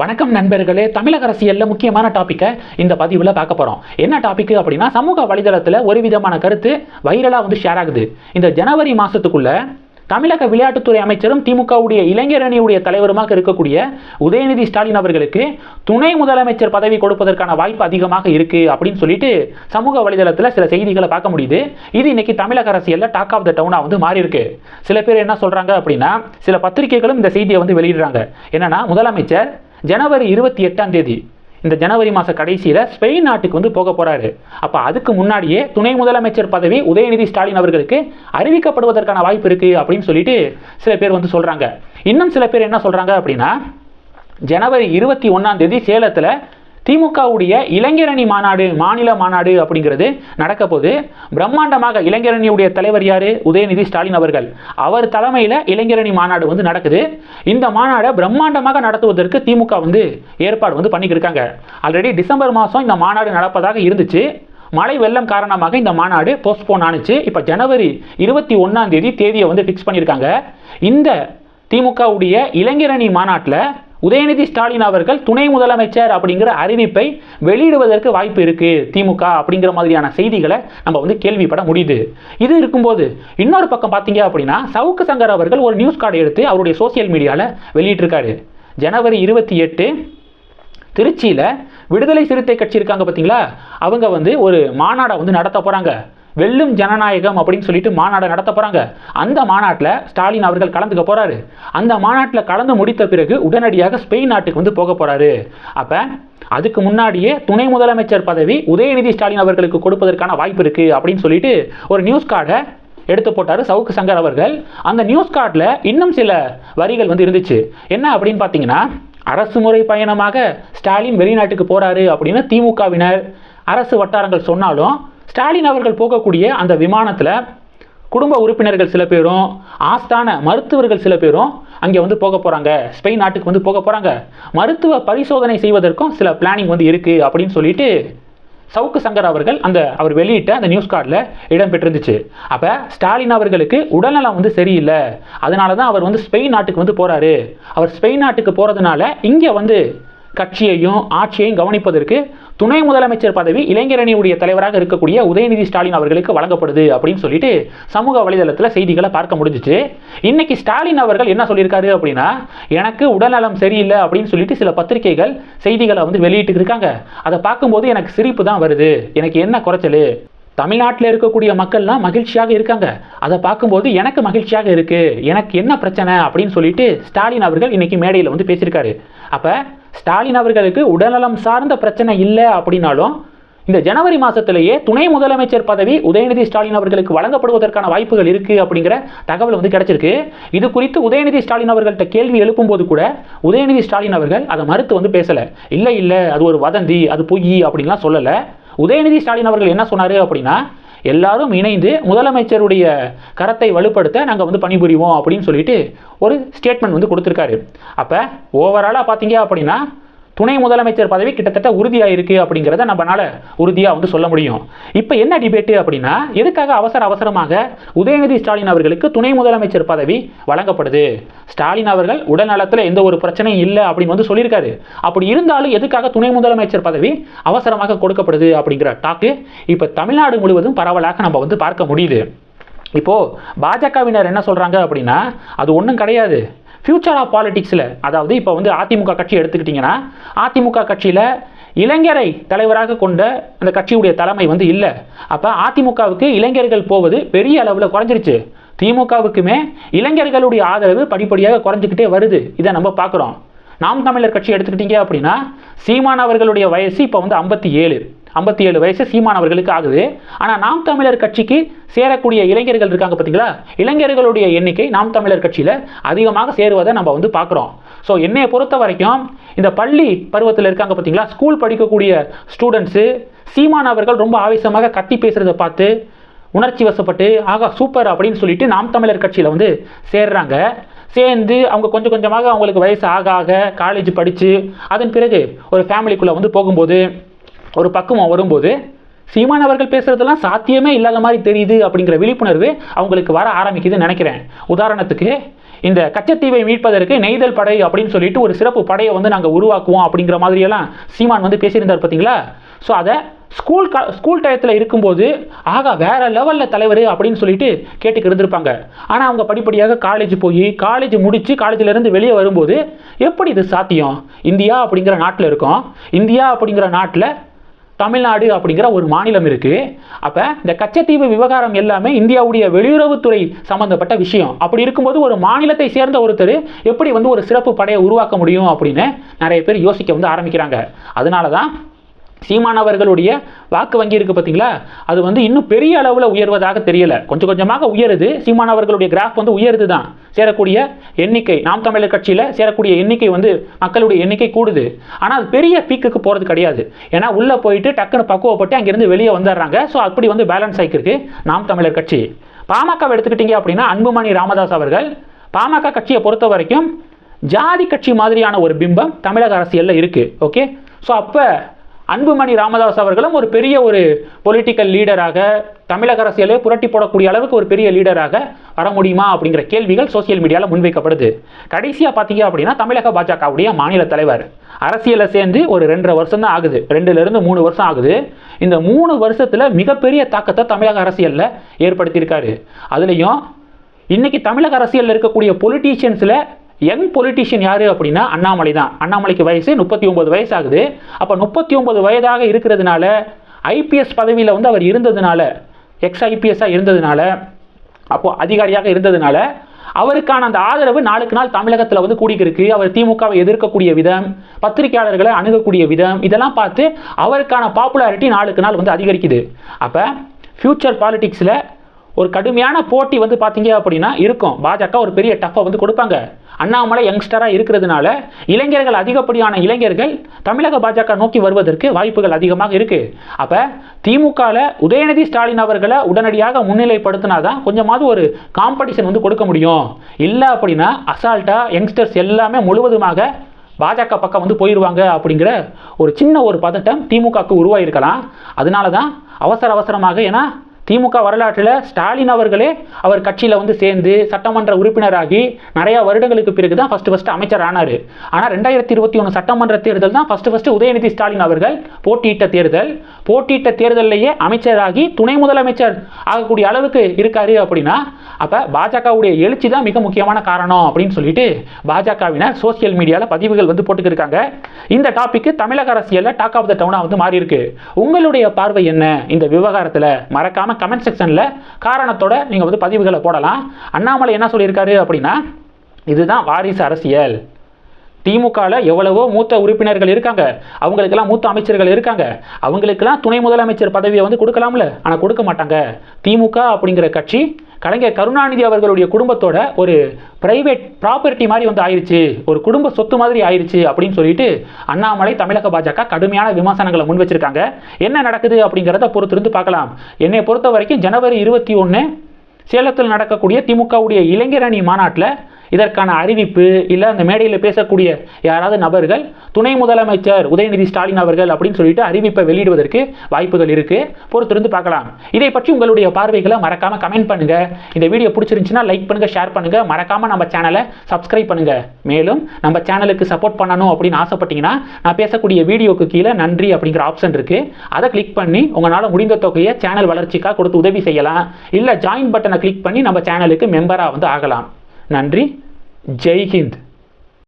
வணக்கம் நண்பர்களே தமிழக அரசியலில் முக்கியமான டாப்பிக்கை இந்த பதிவில் பார்க்க போகிறோம் என்ன டாபிக் அப்படின்னா சமூக வலைதளத்தில் ஒரு விதமான கருத்து வைரலாக வந்து ஷேர் ஆகுது. இந்த ஜனவரி மாதத்துக்குள்ள தமிழக விளையாட்டுத்துறை அமைச்சரும் திமுகவுடைய இளைஞர் அணியுடைய தலைவருமாக இருக்கக்கூடிய உதயநிதி ஸ்டாலின் அவர்களுக்கு துணை முதலமைச்சர் பதவி கொடுப்பதற்கான வாய்ப்பு அதிகமாக இருக்கு அப்படின்னு சொல்லிட்டு சமூக வலைதளத்தில் சில செய்திகளை பார்க்க முடியுது. இது இன்னைக்கு தமிழக அரசியலில் டாக் ஆஃப் த டவுனாக வந்து மாறி இருக்கு. சில பேர் என்ன சொல்றாங்க அப்படின்னா சில பத்திரிகைகளும் இந்த செய்தியை வந்து வெளியிடுறாங்க. என்னன்னா முதலமைச்சர் ஜனவரி இருபத்தி எட்டாம் தேதி. இந்த ஜனவரி மாத கடைசியில் ஸ்பெயின் நாட்டுக்கு வந்து போக போகிறாரு அப்போ அதுக்கு முன்னாடியே துணை முதலமைச்சர் பதவி உதயநிதி ஸ்டாலின் அவர்களுக்கு அறிவிக்கப்படுவதற்கான வாய்ப்பு இருக்குது அப்படின்னு சொல்லிட்டு சில பேர் வந்து சொல்கிறாங்க இன்னும் சில பேர் என்ன சொல்கிறாங்க அப்படின்னா ஜனவரி இருபத்தி ஒன்றாம் தேதி சேலத்தில் திமுகவுடைய இளைஞரணி மாநாடு மாநில மாநாடு அப்படிங்கிறது நடக்க போது பிரம்மாண்டமாக இளைஞரணியுடைய தலைவர் யாரு? உதயநிதி ஸ்டாலின் அவர்கள். அவர் தலைமையில் இளைஞரணி மாநாடு வந்து நடக்குது. இந்த மாநாடை பிரம்மாண்டமாக நடத்துவதற்கு திமுக வந்து ஏற்பாடு வந்து பண்ணிக்கிருக்காங்க. ஆல்ரெடி டிசம்பர் மாதம் இந்த மாநாடு நடப்பதாக இருந்துச்சு. மழை வெள்ளம் காரணமாக இந்த மாநாடு போஸ்ட்போன் ஆனுச்சு. இப்போ ஜனவரி இருபத்தி ஒன்றாம் தேதி தேதியை வந்து ஃபிக்ஸ் பண்ணியிருக்காங்க இந்த திமுகவுடைய இளைஞரணி மாநாட்டில் உதயநிதி ஸ்டாலின் அவர்கள் துணை முதலமைச்சர் அப்படிங்கிற அறிவிப்பை வெளியிடுவதற்கு வாய்ப்பு இருக்குது திமுக அப்படிங்கிற மாதிரியான செய்திகளை நம்ம வந்து கேள்விப்பட முடியுது. இது இருக்கும்போது இன்னொரு பக்கம் பார்த்தீங்க அப்படின்னா சவுக்கு சங்கர் அவர்கள் ஒரு நியூஸ் கார்டு எடுத்து அவருடைய சோசியல் மீடியாவில் வெளியிட்டிருக்காரு. ஜனவரி இருபத்தி எட்டு திருச்சியில் விடுதலை சிறுத்தை கட்சி இருக்காங்க பார்த்தீங்களா அவங்க வந்து ஒரு மாநாடை வந்து நடத்த போகிறாங்க வெல்லும் ஜனநாயகம் அப்படின்னு சொல்லிட்டு மாநாடை நடத்த போகிறாங்க அந்த மாநாட்டில் ஸ்டாலின் அவர்கள் கலந்துக்க போகிறாரு அந்த மாநாட்டில் கலந்து முடித்த பிறகு உடனடியாக ஸ்பெயின் நாட்டுக்கு வந்து போக போகிறாரு அப்போ அதுக்கு முன்னாடியே துணை முதலமைச்சர் பதவி உதயநிதி ஸ்டாலின் அவர்களுக்கு கொடுப்பதற்கான வாய்ப்பு இருக்குது அப்படின்னு சொல்லிட்டு ஒரு நியூஸ் கார்டை எடுத்து போட்டார் சவுக்கு சங்கர் அவர்கள். அந்த நியூஸ் கார்டில் இன்னும் சில வரிகள் வந்து இருந்துச்சு. என்ன அப்படின்னு பார்த்தீங்கன்னா அரசு முறை பயணமாக ஸ்டாலின் வெளிநாட்டுக்கு போகிறாரு அப்படின்னு திமுகவினர் அரசு வட்டாரங்கள் சொன்னாலும் ஸ்டாலின் அவர்கள் போகக்கூடிய அந்த விமானத்தில் குடும்ப உறுப்பினர்கள் சில பேரும் ஆஸ்தான மருத்துவர்கள் சில பேரும் அங்கே வந்து போக போகிறாங்க ஸ்பெயின் நாட்டுக்கு வந்து போக போகிறாங்க மருத்துவ பரிசோதனை செய்வதற்கும் சில பிளானிங் வந்து இருக்குது அப்படின்னு சொல்லிட்டு சவுக்கு சங்கர் அவர்கள் அந்த அவர் வெளியிட்ட அந்த நியூஸ் கார்டில் இடம்பெற்றிருந்துச்சு அப்போ ஸ்டாலின் அவர்களுக்கு உடல்நலம் வந்து சரியில்லை. அதனால தான் அவர் வந்து ஸ்பெயின் நாட்டுக்கு வந்து போகிறாரு அவர் ஸ்பெயின் நாட்டுக்கு போகிறதுனால இங்கே வந்து கட்சியையும் ஆட்சியையும் கவனிப்பதற்கு துணை முதலமைச்சர் பதவி இளைஞரணியுடைய தலைவராக இருக்கக்கூடிய உதயநிதி ஸ்டாலின் அவர்களுக்கு வழங்கப்படுது அப்படின்னு சொல்லிட்டு சமூக வலைதளத்தில் செய்திகளை பார்க்க முடிஞ்சிச்சு. இன்னைக்கு ஸ்டாலின் அவர்கள் என்ன சொல்லியிருக்காரு அப்படின்னா எனக்கு உடல்நலம் சரியில்லை அப்படின்னு சொல்லிட்டு சில பத்திரிகைகள் செய்திகளை வந்து வெளியிட்டு இருக்காங்க. அதை பார்க்கும்போது எனக்கு சிரிப்பு தான் வருது. எனக்கு என்ன குறைச்சல்? தமிழ்நாட்டில் இருக்கக்கூடிய மக்கள்லாம் மகிழ்ச்சியாக இருக்காங்க. அதை பார்க்கும்போது எனக்கு மகிழ்ச்சியாக இருக்குது எனக்கு என்ன பிரச்சனை அப்படின்னு சொல்லிட்டு ஸ்டாலின் அவர்கள் இன்னைக்கு மேடையில் வந்து பேசியிருக்காரு. அப்போ ஸ்டாலின் அவர்களுக்கு உடல்நலம் சார்ந்த பிரச்சனை இல்லை அப்படின்னாலும் இந்த ஜனவரி மாதத்திலேயே துணை முதலமைச்சர் பதவி உதயநிதி ஸ்டாலின் அவர்களுக்கு வழங்கப்படுவதற்கான வாய்ப்புகள் இருக்குது அப்படிங்கிற தகவல் வந்து கிடைச்சிருக்கு. இது குறித்து உதயநிதி ஸ்டாலின் அவர்கள்ட்ட கேள்வி எழுப்பும்போது கூட உதயநிதி ஸ்டாலின் அவர்கள் அதை மறுத்து வந்து பேசலை. இல்லை இல்லை அது ஒரு வதந்தி அது பொய் அப்படின்லாம் சொல்லலை. உதயநிதி ஸ்டாலின் அவர்கள் என்ன சொன்னார் அப்படின்னா எல்லாரும் இணைந்து முதலமைச்சருடைய கரத்தை வலுப்படுத்த நாங்கள் வந்து பணிபுரிவோம் அப்படின்னு சொல்லிட்டு ஒரு ஸ்டேட்மெண்ட் வந்து கொடுத்துருக்காரு. அப்போ ஓவராலாக பார்த்தீங்க அப்படின்னா துணை முதலமைச்சர் பதவி கிட்டத்தட்ட உறுதியாக இருக்குது அப்படிங்கிறத நம்மளால் உறுதியாக வந்து சொல்ல முடியும். இப்போ என்ன டிபேட்டு அப்படின்னா எதுக்காக அவசர அவசரமாக உதயநிதி ஸ்டாலின் அவர்களுக்கு துணை முதலமைச்சர் பதவி வழங்கப்படுது? ஸ்டாலின் அவர்கள் உடல்நலத்தில் எந்த ஒரு பிரச்சனையும் இல்லை அப்படின்னு வந்து சொல்லியிருக்காரு. அப்படி இருந்தாலும் எதுக்காக துணை முதலமைச்சர் பதவி அவசரமாக கொடுக்கப்படுது அப்படிங்கிற டாக்கு இப்போ தமிழ்நாடு முழுவதும் பரவலாக நம்ம வந்து பார்க்க முடியுது. இப்போது பாஜகவினர் என்ன சொல்கிறாங்க அப்படின்னா அது ஒன்றும் கிடையாது. ஃபியூச்சர் ஆஃப் பாலிடிக்ஸில் அதாவது இப்போ வந்து அதிமுக கட்சி எடுத்துக்கிட்டிங்கன்னா அதிமுக கட்சியில் இளைஞரை தலைவராக கொண்ட அந்த கட்சியுடைய தலைமை வந்து இல்லை. அப்போ அதிமுகவுக்கு இளைஞர்கள் போவது பெரிய அளவில் குறைஞ்சிருச்சு. திமுகவுக்குமே இளைஞர்களுடைய ஆதரவு படிப்படியாக குறைஞ்சிக்கிட்டே வருது. இதை நம்ம பார்க்குறோம். நாம் தமிழர் கட்சி எடுத்துக்கிட்டீங்க அப்படின்னா சீமான் அவர்களுடைய வயசு இப்போ வந்து ஐம்பத்தி ஏழு. ஐம்பத்தி ஏழு வயசு சீமான் அவர்களுக்கு ஆகுது. ஆனால் நாம் தமிழர் கட்சிக்கு சேரக்கூடிய இளைஞர்கள் இருக்காங்க பார்த்தீங்களா இளைஞர்களுடைய எண்ணிக்கை நாம் தமிழர் கட்சியில் அதிகமாக சேருவதை நம்ம வந்து பார்க்குறோம் ஸோ என்னையை பொறுத்த வரைக்கும் இந்த பள்ளி பருவத்தில் இருக்காங்க பார்த்தீங்களா ஸ்கூல் படிக்கக்கூடிய ஸ்டூடெண்ட்ஸு சீமான் அவர்கள் ரொம்ப ஆவேசமாக கத்தி பேசுகிறத பார்த்து உணர்ச்சி வசப்பட்டு ஆகா சூப்பர் அப்படின்னு சொல்லிட்டு நாம் தமிழர் கட்சியில் வந்து சேர்றாங்க. சேர்ந்து அவங்க கொஞ்சம் கொஞ்சமாக அவங்களுக்கு வயசு ஆக ஆக காலேஜ் படித்து அதன் பிறகு ஒரு ஃபேமிலிக்குள்ளே வந்து போகும்போது ஒரு பக்குவம் வரும்போது சீமான் அவர்கள் பேசுகிறதெல்லாம் சாத்தியமே இல்லாத மாதிரி தெரியுது அப்படிங்கிற விழிப்புணர்வு அவங்களுக்கு வர ஆரம்பிக்குதுன்னு நினைக்கிறேன். உதாரணத்துக்கு இந்த கச்சத்தீவை மீட்பதற்கு நெய்தல் படை அப்படின்னு சொல்லிட்டு ஒரு சிறப்பு படையை வந்து நாங்கள் உருவாக்குவோம் அப்படிங்கிற மாதிரியெல்லாம் சீமான் வந்து பேசியிருந்தார் பார்த்தீங்களா? ஸோ அதை ஸ்கூல் க ஸ்கூல் டயத்தில் இருக்கும்போது ஆகா வேற லெவலில் தலைவர் அப்படின்னு சொல்லிட்டு கேட்டுக்கு இருந்திருப்பாங்க ஆனால் அவங்க படிப்படியாக காலேஜ் போய் காலேஜ் முடித்து காலேஜிலேருந்து வெளியே வரும்போது எப்படி இது சாத்தியம்? இந்தியா அப்படிங்கிற நாட்டில் இருக்கோம். இந்தியா அப்படிங்கிற நாட்டில் தமிழ்நாடு அப்படிங்கிற ஒரு மாநிலம் இருக்குது அப்போ இந்த கச்சத்தீவு விவகாரம் எல்லாமே இந்தியாவுடைய வெளியுறவுத்துறை சம்பந்தப்பட்ட விஷயம். அப்படி இருக்கும்போது ஒரு மாநிலத்தை சேர்ந்த ஒருத்தர் எப்படி வந்து ஒரு சிறப்பு படையை உருவாக்க முடியும் அப்படின்னு நிறைய பேர் யோசிக்க வந்து ஆரம்பிக்கிறாங்க. அதனால தான் சீமானவர்களுடைய வாக்கு வங்கி இருக்குது பார்த்தீங்களா? அது வந்து இன்னும் பெரிய அளவில் உயர்வதாக தெரியல. கொஞ்சம் கொஞ்சமாக உயருது. சீமானவர்களுடைய கிராஃப் வந்து உயருது தான் சேரக்கூடிய எண்ணிக்கை நாம் தமிழர் கட்சியில் சேரக்கூடிய எண்ணிக்கை வந்து மக்களுடைய எண்ணிக்கை கூடுது. ஆனால் அது பெரிய பீக்குக்கு போகிறது கிடையாது. ஏன்னா உள்ளே போயிட்டு டக்குன்னு பக்குவப்பட்டு அங்கேருந்து வெளியே வந்துடுறாங்க ஸோ அப்படி வந்து பேலன்ஸ் ஆகிருக்கு நாம் தமிழர் கட்சி. பாமக எடுத்துக்கிட்டீங்க அப்படின்னா அன்புமணி ராமதாஸ் அவர்கள் பாமக கட்சியை பொறுத்த வரைக்கும் ஜாதி கட்சி மாதிரியான ஒரு பிம்பம் தமிழக அரசியலில் இருக்குது ஓகே ஸோ அப்போ அன்புமணி ராமதாஸ் அவர்களும் ஒரு பெரிய ஒரு பொலிட்டிக்கல் லீடராக தமிழக அரசியலே புரட்டி போடக்கூடிய அளவுக்கு ஒரு பெரிய லீடராக வர முடியுமா அப்படிங்கிற கேள்விகள் சோசியல் மீடியாவில் முன்வைக்கப்படுது. கடைசியாக பார்த்தீங்க அப்படின்னா தமிழக பாஜகவுடைய மாநில தலைவர். அரசியலை சேர்ந்து ஒரு ரெண்டரை வருஷம் தான் ஆகுது ரெண்டுலேருந்து மூணு வருஷம் ஆகுது. இந்த மூணு வருஷத்தில் மிகப்பெரிய தாக்கத்தை தமிழக அரசியலில் ஏற்படுத்தியிருக்காரு. அதுலேயும் இன்னைக்கு தமிழக அரசியலில் இருக்கக்கூடிய பொலிட்டீஷியன்ஸில் யங் பொலிட்டிஷியன் யார் அப்படின்னா அண்ணாமலை தான். அண்ணாமலைக்கு வயசு முப்பத்தி ஒன்பது வயசு ஆகுது அப்போ முப்பத்தி ஒன்பது வயதாக இருக்கிறதுனால ஐபிஎஸ் பதவியில் வந்து அவர் இருந்ததுனால எக்ஸ் ஐபிஎஸ்ஸாக இருந்ததுனால அப்போது அதிகாரியாக இருந்ததுனால அவருக்கான அந்த ஆதரவு நாளுக்கு நாள் தமிழகத்தில் வந்து கூடிக்கிருக்கு அவர் திமுகவை எதிர்க்கக்கூடிய விதம் பத்திரிகையாளர்களை அணுகக்கூடிய விதம் இதெல்லாம் பார்த்து அவருக்கான பாப்புலாரிட்டி நாளுக்கு நாள் வந்து அதிகரிக்குது. அப்போ ஃப்யூச்சர் பாலிடிக்ஸில் ஒரு கடுமையான போட்டி வந்து பார்த்தீங்க அப்படின்னா இருக்கும். பாஜக ஒரு பெரிய டஃப்பை வந்து கொடுப்பாங்க. அண்ணாமலை யங்ஸ்டராக இருக்கிறதுனால இளைஞர்கள் அதிகப்படியான இளைஞர்கள் தமிழக பாஜக நோக்கி வருவதற்கு வாய்ப்புகள் அதிகமாக இருக்குது அப்போ திமுகவில் உதயநிதி ஸ்டாலின் அவர்களை உடனடியாக முன்னிலைப்படுத்தினா தான் கொஞ்சமாவது ஒரு காம்படிஷன் வந்து கொடுக்க முடியும். இல்லை அப்படின்னா அசால்ட்டாக யங்ஸ்டர்ஸ் எல்லாமே முழுவதுமாக பாஜக பக்கம் வந்து போயிடுவாங்க அப்படிங்கிற ஒரு சின்ன ஒரு பதட்டம் திமுகவுக்கு உருவாயிருக்கலாம். அதனால தான் அவசர அவசரமாக ஏன்னா திமுக வரலாற்றில் ஸ்டாலின் அவர்களே அவர் கட்சியில் வந்து சேர்ந்து சட்டமன்ற உறுப்பினராகி நிறைய வருடங்களுக்கு பிறகு தான் ஃபஸ்ட்டு ஃபஸ்ட்டு அமைச்சர் ஆனார். ஆனால் ரெண்டாயிரத்தி இருபத்தி ஒன்று சட்டமன்ற தேர்தல் தான் ஃபஸ்ட்டு ஃபஸ்ட்டு உதயநிதி ஸ்டாலின் அவர்கள் போட்டியிட்ட தேர்தல். போட்டியிட்ட தேர்தலிலேயே அமைச்சராகி துணை முதலமைச்சர் ஆகக்கூடிய அளவுக்கு இருக்காரு அப்படின்னா அப்போ பாஜகவுடைய எழுச்சி தான் மிக முக்கியமான காரணம் அப்படின்னு சொல்லிட்டு பாஜகவினர் சோசியல் மீடியாவில் பதிவுகள் வந்து போட்டுக்கிருக்காங்க. இந்த டாபிக் தமிழக அரசியலில் டாக் ஆஃப் த டவுனாக வந்து மாறி இருக்கு உங்களுடைய பார்வை என்ன? இந்த விவகாரத்தில் மறக்காம கமெண்ட் செக்ஷனில் காரணத்தோட நீங்கள் வந்து பதிவுகளை போடலாம். அண்ணாமலை என்ன சொல்லியிருக்காரு அப்படின்னா இதுதான் வாரிசு அரசியல். திமுகவில் எவ்வளவோ மூத்த உறுப்பினர்கள் இருக்காங்க. அவங்களுக்கெல்லாம் மூத்த அமைச்சர்கள் இருக்காங்க. அவங்களுக்கெல்லாம் துணை முதலமைச்சர் பதவியை வந்து கொடுக்கலாம்ல? ஆனால் கொடுக்க மாட்டாங்க. திமுக அப்படிங்கிற கட்சி கலைஞர் கருணாநிதி அவர்களுடைய குடும்பத்தோட ஒரு பிரைவேட் ப்ராப்பர்ட்டி மாதிரி வந்து ஆயிடுச்சு ஒரு குடும்ப சொத்து மாதிரி ஆயிடுச்சு அப்படின்னு சொல்லிட்டு அண்ணாமலை தமிழக பாஜக கடுமையான விமர்சனங்களை முன் வச்சிருக்காங்க. என்ன நடக்குது அப்படிங்கிறத பொறுத்திருந்து பார்க்கலாம். என்னை பொறுத்த வரைக்கும் ஜனவரி இருபத்தி ஒன்று சேலத்தில் நடக்கக்கூடிய திமுகவுடைய இளைஞரணி மாநாட்டில் இதற்கான அறிவிப்பு இல்லை அந்த மேடையில் பேசக்கூடிய யாராவது நபர்கள் துணை முதலமைச்சர் உதயநிதி ஸ்டாலின் அவர்கள் அப்படின்னு சொல்லிட்டு அறிவிப்பை வெளியிடுவதற்கு வாய்ப்புகள் இருக்குது பொறுத்திருந்து பார்க்கலாம். இதை பற்றி உங்களுடைய பார்வைகளை மறக்காமல் கமெண்ட் பண்ணுங்கள் இந்த வீடியோ பிடிச்சிருந்துச்சுன்னா லைக் பண்ணுங்கள் ஷேர் பண்ணுங்கள் மறக்காமல் நம்ம சேனலை சப்ஸ்கிரைப் பண்ணுங்கள் மேலும் நம்ம சேனலுக்கு சப்போர்ட் பண்ணணும் அப்படின்னு ஆசைப்பட்டீங்கன்னா நான் பேசக்கூடிய வீடியோக்கு கீழே நன்றி அப்படிங்கிற ஆப்ஷன் இருக்குது அதை கிளிக் பண்ணி உங்களால் முடிந்த தொகையை சேனல் வளர்ச்சிக்காக கொடுத்து உதவி செய்யலாம். இல்லை ஜாயின் பட்டனை கிளிக் பண்ணி நம்ம சேனலுக்கு மெம்பராக வந்து ஆகலாம். நன்றி. ஜெய் ஹிந்த்